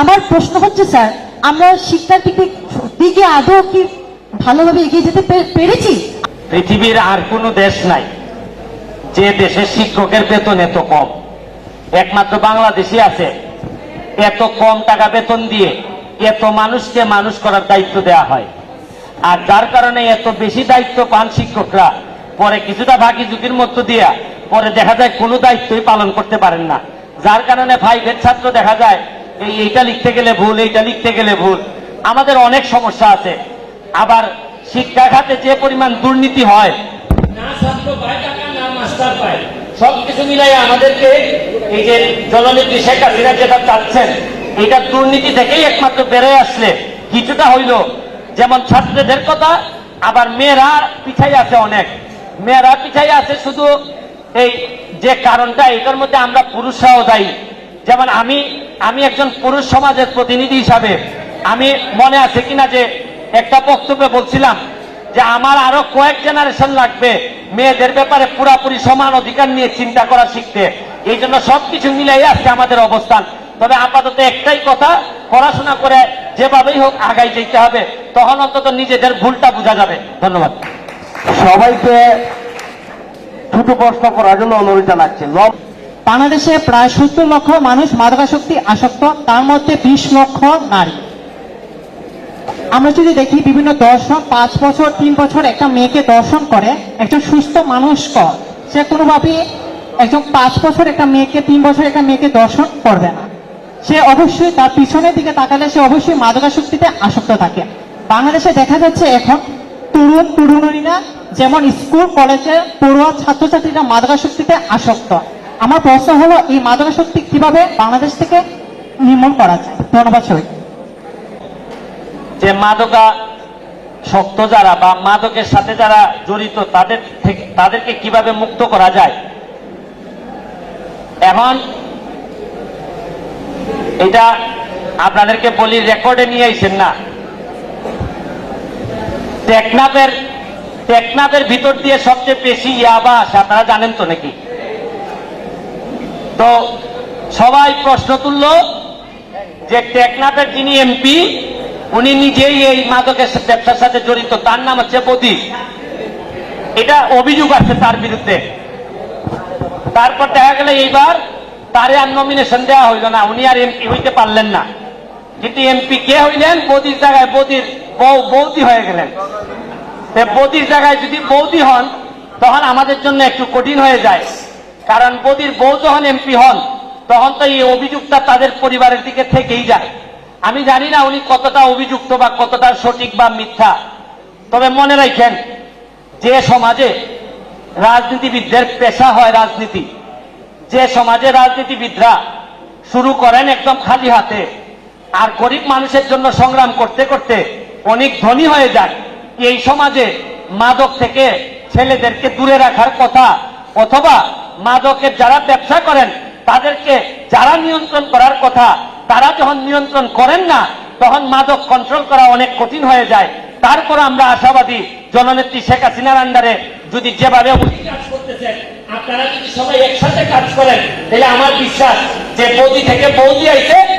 আমার প্রশ্ন হচ্ছে, স্যার, আমরা শিক্ষার দিকে দিকে আদৌ কি ভালোভাবে এগিয়ে যেতে পেরেছি? পৃথিবীর আর কোনো দেশ নাই যে দেশের শিক্ষকের বেতন এত কম। একমাত্র বাংলাদেশই আছে। এত কম টাকা বেতন দিয়ে এত মানুষকে মানুষ করার দায়িত্ব দেয়া হয়। আর যার কারণে এত বেশি দায়িত্ব পান শিক্ষকরা, পরে কিছুটা ভাগি ঝুঁকির মধ্য দিয়া পরে দেখা যায় কোনো দায়িত্বই পালন করতে পারেন না। যার কারণে ফাইভের ছাত্র দেখা যায় এই এইটা লিখতে গেলে ভুল, এইটা লিখতে গেলে ভুল। আমাদের অনেক সমস্যা আছে। আবার শিক্ষা খাতে যে পরিমাণ দুর্নীতি হয়, সবকিছু মিলাই আমাদেরকে এই যে জননেত্রী শেখ হাসিনা যেটা চাচ্ছেন এটা দুর্নীতি থেকেই একমাত্র বেড়ে আসলে। কিছুটা হইল, যেমন ছাত্রদের কথা, আবার মেয়েরা পিছাই আছে অনেক। মেয়েরা পিছাই আছে শুধু এই যে কারণটা এটার মধ্যে আমরা পুরুষরাও দায়ী। যেমন আমি আমি একজন পুরুষ সমাজের প্রতিনিধি হিসাবে, আমি মনে আছে কিনা যে একটা বক্তব্যে বলছিলাম যে আমার আরও কয়েক জেনারেশন লাগবে মেয়েদের ব্যাপারে পুরাপুরি সমান অধিকার নিয়ে চিন্তা করা শিখতে। এই জন্য সবকিছু মিলাই আসছে আমাদের অবস্থান। তবে আপাতত একটাই কথা, পড়াশোনা করে যেভাবেই হোক আগাই যেতে হবে, তখন অন্তত নিজেদের ভুলটা বোঝা যাবে। ধন্যবাদ। সবাইকে ছোট প্রশ্ন করার জন্য অনুরোধ জানাচ্ছি। বাংলাদেশে প্রায় সত্তর লক্ষ মানুষ মাদকাসক্তি আসক্ত, তার মধ্যে বিশ লক্ষ নারী। আমরা যদি দেখি বিভিন্ন দর্শন, পাঁচ বছর, তিন বছর একটা মেয়েকে দর্শন করে, একজন সুস্থ মানুষ সে কোনোভাবে একজন পাঁচ বছর একটা মেয়েকে, তিন বছর একটা মেয়েকে দর্শন করবে না। সে অবশ্যই তার পিছনের দিকে তাকালে সে অবশ্যই মাদকাসক্তিতে আসক্ত থাকে। বাংলাদেশে দেখা যাচ্ছে এখন তরুণ, তরুণীরা যেমন স্কুল, কলেজে পড়ুয়া ছাত্রছাত্রীরা মাদকাসক্তিতে আসক্ত। আমার প্রশ্ন হলো, এই মাদকাসক্তি কীভাবে বাংলাদেশ থেকে নির্মূল করা যায়? ধন্যবাদ সবাই যে মাদকা শক্ত যারা বা মাদকের সাথে যারা জড়িত, তাদের থেকে তাদেরকে কীভাবে মুক্ত করা যায়? এখন এটা আপনাদেরকে বলি, রেকর্ডে নিয়ে আইছেন না। টেকনাফের টেকনাফের ভিতর দিয়ে সবচেয়ে বেশি ইয়াবা আপনারা জানেন তো নাকি? তো সবাই প্রশ্ন তুললো যে টেকনাফের যিনি এমপি উনি নিজেই এই মাদকের ব্যবসার সাথে জড়িত, তার নাম হচ্ছে বদি এটা অভিযোগ আছে তার বিরুদ্ধে। তারপর দেখা গেল এইবার তারে আর নমিনেশন দেওয়া হইল না, উনি আর এমপি হইতে পারলেন না। কিন্তু এমপি কে হইলেন? বদির জায়গায় বদির বউ বৌদি হয়ে গেলেন। বদির জায়গায় যদি বৌদি হন, তখন আমাদের জন্য একটু কঠিন হয়ে যায়। কারণ বদির বউ যখন এমপি হন, তখন তো এই অভিযুক্তটা তাদের পরিবারের দিকে থেকেই যায়। আমি জানি না উনি কতটা অভিযুক্ত বা কতটা সঠিক বা মিথ্যা। তবে মনে রাখেন, যে সমাজে রাজনীতিবিদদের পেশা হয় রাজনীতি, যে সমাজে রাজনীতিবিদরা শুরু করেন একদম খালি হাতে, আর গরিব মানুষের জন্য সংগ্রাম করতে করতে অনেক ধনী হয়ে যান, এই সমাজে মাদক থেকে ছেলেদেরকে দূরে রাখার কথা, অথবা মাদকের যারা ব্যবসা করেন, তাদেরকে যারা নিয়ন্ত্রণ করার কথা, তারা যখন নিয়ন্ত্রণ করেন না, তখন মাদক কন্ট্রোল করা অনেক কঠিন হয়ে যায়। তারপর আমরা আশাবাদী জননেত্রী শেখ হাসিনার আন্ডারে যদি যেভাবে আপনারা যদি সবাই একসাথে কাজ করেন, তাহলে আমার বিশ্বাস যে বৌদি থেকে বৌদি আইছে